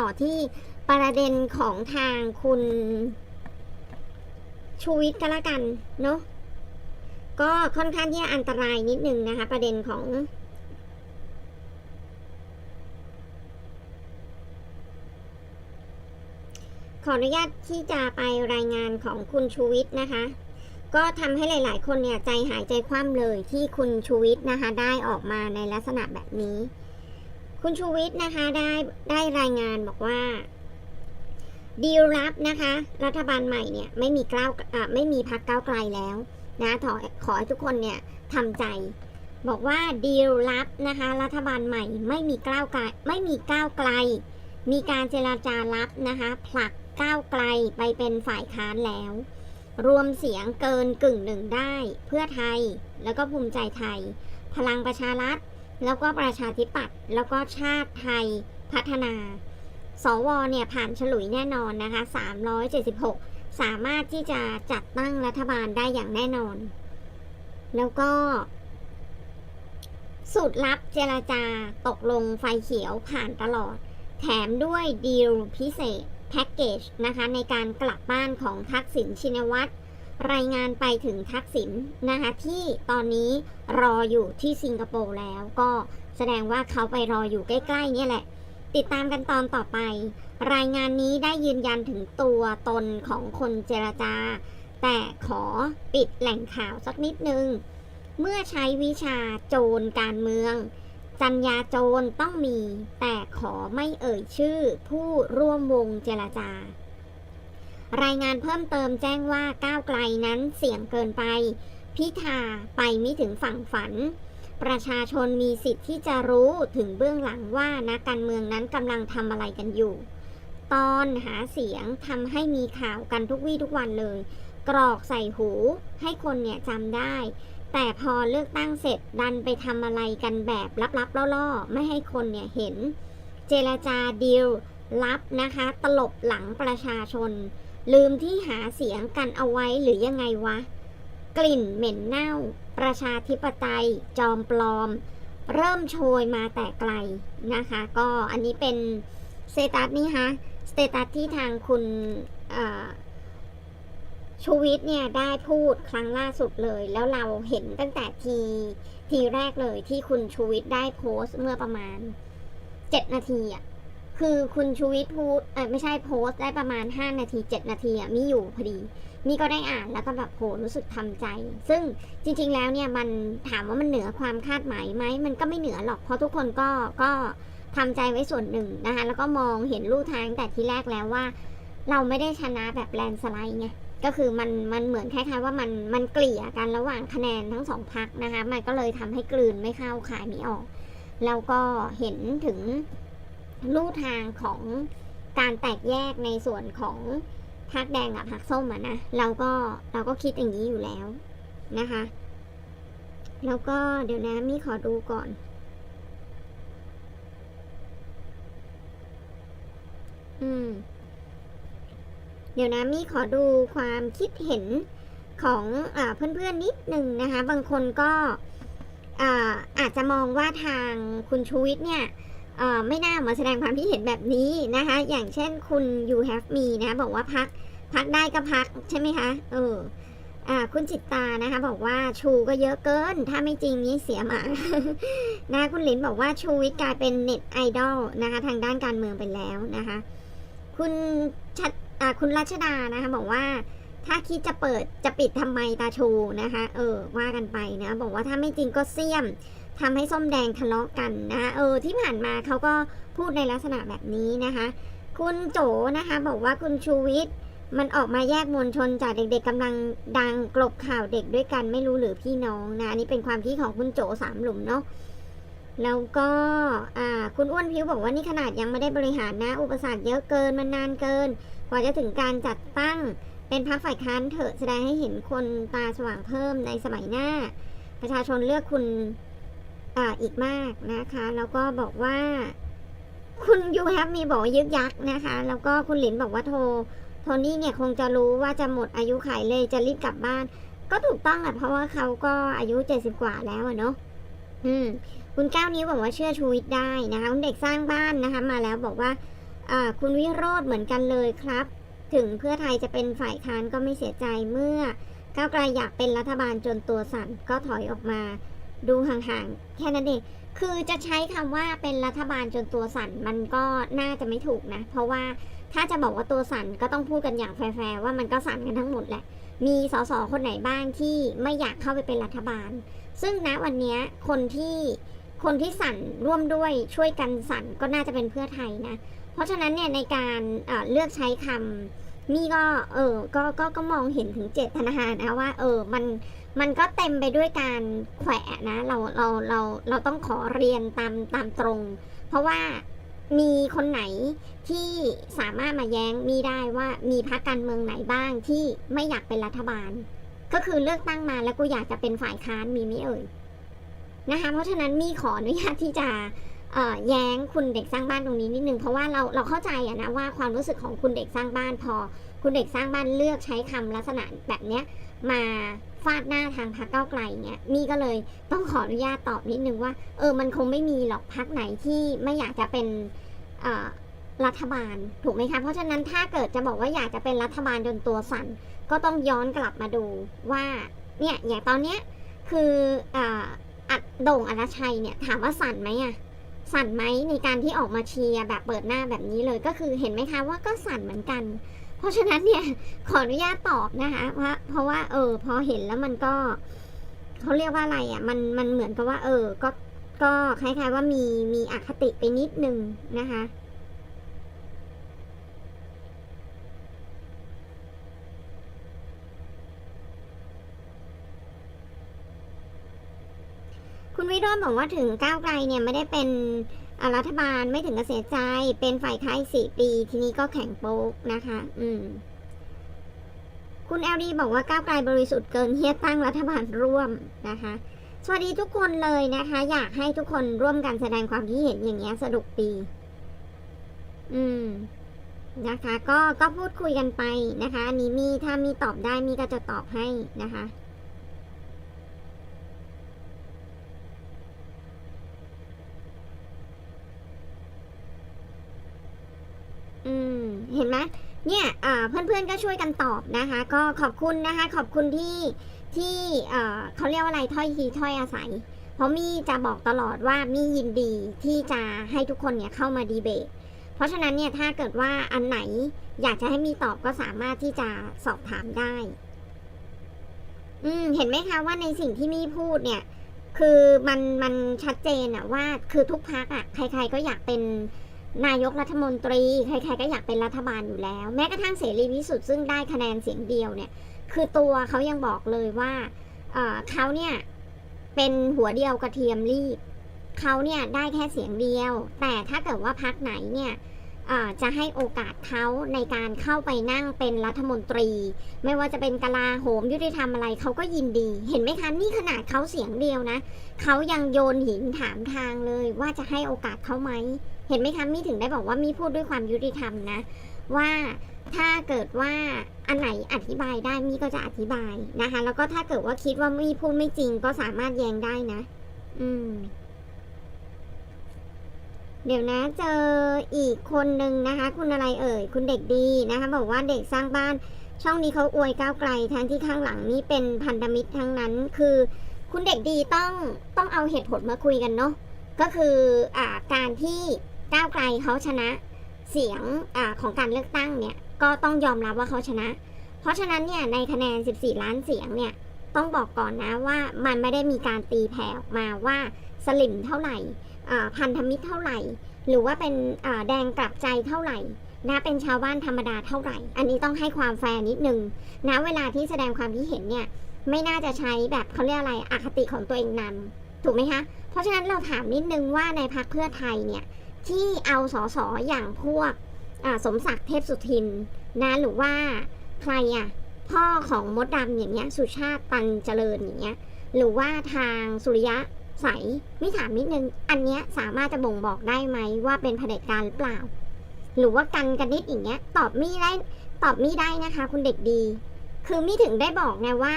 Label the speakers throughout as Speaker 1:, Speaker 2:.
Speaker 1: ต่อที่ประเด็นของทางคุณ ชูวิทย์ก็แล้วกันเนาะก็ค่อนข้างที่อันตรายนิดนึงนะคะ ประเด็นของ ขออนุญาตที่จะไปรายงานของคุณชูวิทย์นะคะ ก็ทำให้หลาย ๆ คนเนี่ยใจหายใจคว่ำเลยที่คุณชูวิทย์นะคะ ได้ออกมาในลักษณะแบบนี้ คุณชูวิทย์นะคะได้ได้รายงานบอกว่าดีลลับนะคะ รัฐบาลใหม่เนี่ยไม่มีก้าวไม่มีพักก้าวไกลแล้วนะขอขอให้ทุกคนเนี่ยทำใจ บอกว่าดีลลับนะคะ รัฐบาลใหม่ไม่มีก้าวไกลไม่มีก้าวไกล มีการเจราจาลับนะคะ ผลักก้าวไกลไปเป็นฝ่ายค้านแล้ว รวมเสียงเกินกึ่งหนึ่งได้ เพื่อไทยแล้วก็ภูมิใจไทย พลังประชารัฐ แล้วก็ประชาธิปัตย์แล้วก็ชาติไทยพัฒนา สวเนี่ยผ่านฉลุยแน่นอนนะคะ 376 สามารถที่จะจัดตั้งรัฐบาลได้อย่างแน่นอน แล้วก็ สูตรลับเจรจาตกลงไฟเขียวผ่านตลอด แถมด้วยดีลพิเศษแพ็กเกจนะคะในการกลับบ้านของทักษิณชินวัตร รายงานไปถึงทักษิณนะคะที่ตอนนี้รออยู่ที่สิงคโปร์แล้วก็แสดงว่าเขาไปรออยู่ใกล้ๆนี่แหละ ติดตามกันตอนต่อไป รายงานนี้ได้ยืนยันถึงตัวตนของคนเจรจา แต่ขอปิดแหล่งข่าวสักนิดนึง เมื่อใช้วิชาโจรการเมือง จัญญาโจรต้องมี แต่ขอไม่เอ่ยชื่อผู้ร่วมวงเจรจา รายงานเพิ่มเติมแจ้งว่าก้าวไกลนั้นเสี่ยงเกินไป พิธาไปไม่ถึงฝั่งฝัน ประชาชนมีสิทธิ์ที่จะรู้ถึงเบื้องหลังว่านักการเมืองนั้นกำลังทำอะไรกันอยู่ ตอนหาเสียงทำให้มีข่าวกันทุกวี่ทุกวันเลย กรอกใส่หูให้คนเนี่ยจำได้ แต่พอเลือกตั้งเสร็จดันไปทำอะไรกันแบบลับๆล่อๆ ไม่ให้คนเนี่ยเห็น เจรจาดีลลับนะคะ ตลบหลังประชาชน ลืมที่หาเสียงกันเอาไว้หรือยังไงวะ กลิ่นเหม็นเน่า ประชาธิปไตย จอมปลอม เริ่มโชยมาแต่ไกลนะคะ ก็อันนี้เป็นสเตตัสนี่ฮะสเตตัสที่ทางคุณชูวิทย์เนี่ยได้พูดครั้งล่าสุดเลย แล้วเราเห็นตั้งแต่ทีทีแรกเลยที่คุณชูวิทย์ได้โพสต์เมื่อประมาณเจ็ดนาทีอะ คือคุณชูวิทย์พูดเออไม่ใช่โพสต์ได้ประมาณ 5 นาที 7 นาทีอะมีอยู่พอดี มีก็ได้อ่านแล้วก็แบบโหรู้สึกทำใจ ซึ่งจริง ๆ แล้วเนี่ยมันถามว่ามันเหนือความคาดหมายไหมมันก็ไม่เหนือหรอกเพราะทุกคนก็ก็ทำใจไว้ส่วนหนึ่งนะคะแล้วก็มองเห็นลู่ทางแต่ทีแรกแล้วว่า เราไม่ได้ชนะแบบแลนด์สไลด์ไงก็คือมันมันเหมือนคล้ายๆว่ามันมันเกลี่ยกันระหว่างคะแนนทั้งสองพักนะคะมันก็เลยทำให้กลืนไม่เข้าขายไม่ออก แล้วก็เห็นถึง ลู่ทางของการแตกแยกในส่วนของพักแดงกับพักส้มอะนะเราก็เราก็คิดอย่างนี้อยู่แล้วนะคะ แล้วก็เดี๋ยวนะมี่ขอดูก่อน อืม เดี๋ยวนะมี่ขอดูความคิดเห็นของอเพื่อนๆนิดหนึ่งนะคะ บางคนก็อาอาจจะมองว่าทางคุณชูวิทย์เนี่ย ไม่น่ามาแสดงความคิดเห็นแบบนี้นะคะ อย่างเช่นคุณ you have me นะบอกว่าพักพักได้ก็พักใช่ไหมคะเอออ่าคุณจิตตานะคะ บอกว่าชูก็เยอะเกิน ถ้าไม่จริงนี้เสียหมานะคุณหลินบอกว่าชูวิทย์กลายเป็นเน็ตไอดอลนะคะ ทางด้านการเมืองไปแล้วนะคะ คุณชัดคุณรัชดานะคะ บอกว่า ถ้าคิดจะเปิดจะปิดทำไมตาชูนะคะ เออ ว่ากันไปนะ บอกว่าถ้าไม่จริงก็เสี่ยมทำให้ส้มแดงทะเลาะกันนะคะเออ ที่ผ่านมาเขาก็พูดในลักษณะแบบนี้นะคะ คุณโจนะคะ บอกว่าคุณชูวิทย์มันออกมาแยกมวลชนจากเด็กๆกำลังดังกลบข่าวเด็กด้วยกันไม่รู้หรือพี่น้องนะอันนี่เป็นความคิดของคุณโจสามหลุมเนาะแล้วก็คุณอ้วนพิวบอกว่านี่ขนาดยังไม่ได้บริหารนะ อุปสรรคเยอะเกินมันนานเกิน กว่าจะถึงการจัดตั้ง เป็นพรรคฝ่ายค้านเถอะแสดงให้เห็นคนตาสว่างเพิ่มในสมัยหน้า ประชาชนเลือกคุณออีกมากนะคะ แล้วก็บอกว่า คุณยูแฮปมีบอกยึกยักนะคะ แล้วก็คุณหลินบอกว่าโทโทนี่เนี่ยคงจะรู้ว่าจะหมดอายุขายเลยจะรีบกลับบ้าน ก็ถูกต้องอะเพราะว่าเขาก็อายุเจ็ดสิบกว่าแล้วเนาะอืมคุณก้าวนิ้วบอกว่าเชื่อชูวิทย์ได้นะคะคุณเด็กสร้างบ้านนะคะ มาแล้วบอกว่า อ่า คุณวิโรธเหมือนกันเลยครับ ถึงเพื่อไทยจะเป็นฝ่ายค้านก็ไม่เสียใจเมื่อ ก้าวไกลอยากเป็นรัฐบาลจนตัวสั่นก็ถอยออกมา ดูห่างๆ แค่นั้นเองคือจะใช้คำว่าเป็นรัฐบาลจนตัวสั่นมันก็น่าจะไม่ถูกนะ เพราะว่าถ้าจะบอกว่าตัวสั่นก็ต้องพูดกันอย่างแฟร์ว่ามันก็สั่นกันทั้งหมดแหละ มีสสคนไหนบ้างที่ไม่อยากเข้าไปเป็นรัฐบาล ซึ่งณวันนี้คนที่ คนที่สั่นร่วมด้วยช่วยกันสั่นก็น่าจะเป็นเพื่อไทยนะ เพราะฉะนั้นเนี่ยในการเเลือกใช้คำนี่ก็เออก็ก็ก็มองเห็นถึงเจตนานะว่า เออมันมันก็เต็มไปด้วยการแขวะนะเราเราเราเราต้องขอเรียนตามตามตรง เพราะว่ามีคนไหนที่สามารถมาแย้งมีได้ว่ามีพรรคการเมืองไหนบ้างที่ไม่อยากเป็นรัฐบาล ก็คือเลือกตั้งมาแล้วกูอยากจะเป็นฝ่ายค้านมีไหม่เอ่ย นะคะเพราะฉะนั้นมีขออนุญาตที่จะแย้งคุณเด็กสร้างบ้านตรงนี้นิดนึงเพราะว่าเราเราเข้าใจอะนะว่าความรู้สึกของคุณเด็กสร้างบ้านพอ คุณเด็กสร้างบ้านเลือกใช้คำลักษณะแบบเนี้ยมาฟาดหน้าทางพรรคก้าไกลเนี่ยนี่ก็เลยต้องขออนุญาตตอบนิดนึงว่า เออมันคงไม่มีหรอกพรรคไหนที่ไม่อยากจะเป็นรัฐบาลถูกไหมคะเพราะฉะนั้นถ้าเกิดจะบอกว่าอยากจะเป็นรัฐบาลจนตัวสั่น ก็ต้องย้อนกลับมาดูว่าเนี่ยอย่างตอนเนี้ยคืออ่ อัดโด่งอรชัยเนี่ยถามว่าสั่นไหมอะสั่นไหมในการที่ออกมาเชียร์แบบเปิดหน้าแบบนี้เลยก็คือเห็นไหมคะว่าก็สั่นเหมือนกัน เพราะฉะนั้นเนี่ยขออนุญาตตอบนะคะว่าเพราะว่าเออพอเห็นแล้วมันก็เขาเรียกว่าอะไรอะ่ะมันมันเหมือนกับว่า เออก็ก็คล้ายๆว่ามีมีอคติไปนิดนึงนะคะ คุณวิโรจน์บอกว่าถึงก้าวไกลเนี่ยไม่ได้เป็นรัฐบาลไม่ถึงกับเสียใจ เป็นฝ่ายค้านสี่ปี ทีนี้ก็แข่งโป๊กนะคะ อืม คุณเอลดีบอกว่าก้าวไกลบริสุทธิ์เกินเฮียตั้งรัฐบาลร่วมนะคะ สวัสดีทุกคนเลยนะคะ อยากให้ทุกคนร่วมกันแสดงความคิดเห็นอย่างเงี้ยสนุกดีอืมนะคะ ก็ก็พูดคุยกันไปนะคะอันนี้มีถ้ามีตอบได้มีก็จะตอบให้นะคะ อืมเห็นไหมเนี่ยอ่าเพื่อนๆก็ช่วยกันตอบนะคะ ก็ขอบคุณนะคะ ขอบคุณที่ที่เอ่อเขาเรียกว่าอะไรถ้อยทีถ้อยอาศัย เพราะมี่จะบอกตลอดว่ามี่ยินดีที่จะให้ทุกคนเนี่ยเข้ามาดีเบต เพราะฉะนั้นเนี่ยถ้าเกิดว่าอันไหนอยากจะให้มีตอบก็สามารถที่จะสอบถามได้ อืมเห็นไหมคะว่าในสิ่งที่มี่พูดเนี่ย คือมันมันชัดเจนอะว่าคือทุกพักอะใคร ๆก็อยากเป็น นายกรัฐมนตรี ใครๆก็อยากเป็นรัฐบาลอยู่แล้ว แม้กระทั่งเสรีพิสุทธิ์ซึ่งได้คะแนนเสียงเดียวเนี่ย คือตัวเขายังบอกเลยว่าเเขาเนี่ยเป็นหัวเดียวกระเทียมรีบเขาเนี่ยได้แค่เสียงเดียว แต่ถ้าเกิดว่าพักไหนเนี่ยจะให้โอกาสเขาในการเข้าไปนั่งเป็นรัฐมนตรี ไม่ว่าจะเป็นกลาโหมยุติธรรมอะไรเขาก็ยินดี เห็นไหมคะนี่ขนาดเขาเสียงเดียวนะเขายังโยนหินถามทางเลยว่าจะให้โอกาสเขาไหม เห็นไหมคะมี่ถึงได้บอกว่ามี่พูดด้วยความยุติธรรมนะ ว่าถ้าเกิดว่าอันไหนอธิบายได้มี่ก็จะอธิบายนะคะ แล้วก็ถ้าเกิดว่าคิดว่ามี่พูดไม่จริงก็สามารถแย้งได้นะ อืม เดี๋ยวนะ เจออีกคนนึงนะคะ คุณอะไรเอ่ย คุณเด็กดีนะคะ บอกว่าเด็กสร้างบ้าน ช่องนี้เขาอวยก้าวไกลทั้งที่ข้างหลังนี่เป็นพันธมิตรทั้งนั้น คือ คุณเด็กดีต้องต้องเอาเหตุผลมาคุยกันเนาะก็คืออ่าการที่ ก้าวไกลเขาชนะเสียงอของการเลือกตั้งเนี่ยก็ต้องยอมรับว่าเขาชนะ เพราะฉะนั้นเนี่ยในคะแนน 14 ล้านเสียงเนี่ยต้องบอกก่อนนะว่ามันไม่ได้มีการตีแผ่ออกมาว่าสลิมเท่าไหร่พันธมิตรเท่าไหร่ หรือว่าเป็นแดงกลับใจเท่าไหร่นะเป็นชาวบ้านธรรมดาเท่าไหร่ อันนี้ต้องให้ความแฟร์นิดนึงนะเวลาที่แสดงความคิดเห็นเนี่ยไม่น่าจะใช้แบบเขาเรียกอะไรอคติของตัวเองนำถูกไหมคะ เพราะฉะนั้นเราถามนิดนึงว่าในพรรคเพื่อไทยเนี่ย ที่เอาสอสออย่างพวกสมศักดิ์เทพสุทินนะหรือว่าใครอะพ่อของมดดำอย่างเงี้ยสุชาติตันเจริญอย่างเงี้ยหรือว่าทางสุริยะใสไม่ถามนิดนึง อันเนี้ยสามารถจะบ่งบอกได้ไหมว่าเป็นเผด็จการหรือเปล่า หรือว่ากันกันนิดอย่างเงี้ย ตอบมีได้ตอบมีได้นะคะ คุณเด็กดี คือมีถึงได้บอกไงว่า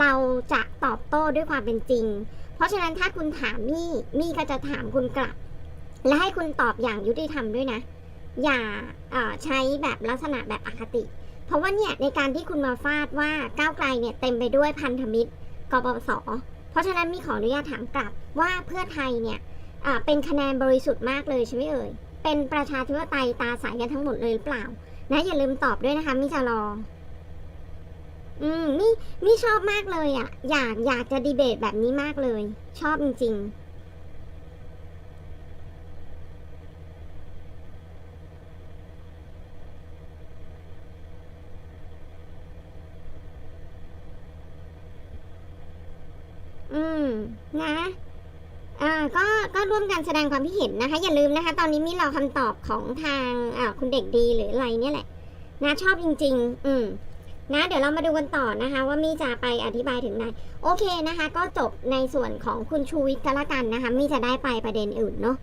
Speaker 1: เราจะตอบโต้ด้วยความเป็นจริง เพราะฉะนั้นถ้าคุณถามมี่มี่ก็จะถามคุณกลับ และให้คุณตอบอย่างยุติธรรมด้วยนะ อย่าใช้แบบลักษณะแบบอคติ เพราะว่าเนี่ยในการที่คุณมาฟาดว่าก้าวไกลเนี่ยเต็มไปด้วยพันธมิตรกปปสเพราะฉะนั้นมีขออนุญาตถามกลับว่าเพื่อไทยเนี่ยเป็นคะแนนบริสุทธิ์มากเลยใช่ไหมเอ่ย เป็นประชาธิปไตยตาใสกันทั้งหมดเลยหรือเปล่า นะอย่าลืมตอบด้วยนะคะมิจารออืมนี่นี่ชอบมากเลยอะ่ะ อยากอยากจะดีเบตแบบนี้มากเลย ชอบจริง ๆ อืมนะอ่าก็ก็ร่วมกันแสดงความคิดเห็นนะคะ อย่าลืมนะคะ ตอนนี้มีรอคำตอบของทางอ่าคุณเด็กดีหรืออะไรเนี่ยแหละนะชอบจริง ๆ อืมนะเดี๋ยวเรามาดูกันต่อนะคะ ว่ามี่จะไปอธิบายถึงไหนโอเคนะคะ ก็จบในส่วนของคุณชูวิทย์ก็และกันนะคะ มี่จะได้ไปประเด็นอื่นเนาะ